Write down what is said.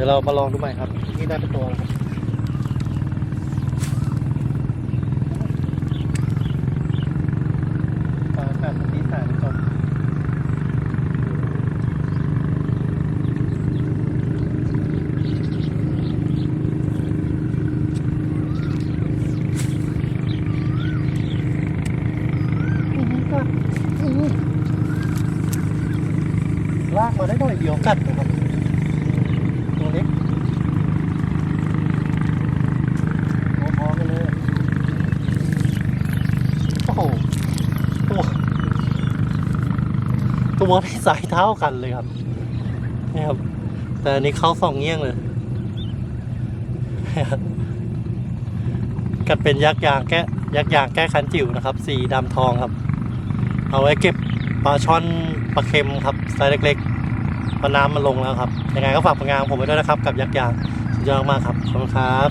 ดี๋ยวเรามาลองดูใหม่ครับ นี่ได้เป็นตัวแล้วครับปลาแบบนี้ถ่ายจบลากมาได้หน่อยเดียวกัดนะครับตัวเล็กตัวพอกันเลยโอ้โหตัว ตัวที่สายเท้ากันเลยครับนี่ครับ แต่อันนี้เขาสองเงี้ยงเลย กัดเป็นยักษ์ยางแก้ยักษ์ยางแก้คันจิ๋วนะครับ สีดำทองครับ เอาไว้เก็บปลาช่อนปลาเค็มครับไซส์เล็กๆพอน้ำมันลงแล้วครับ ยังไงก็ฝากผลงานผมไว้ด้วยนะครับ กับยักษ์ยางสุดยอดมากครับ ขอบคุณครับ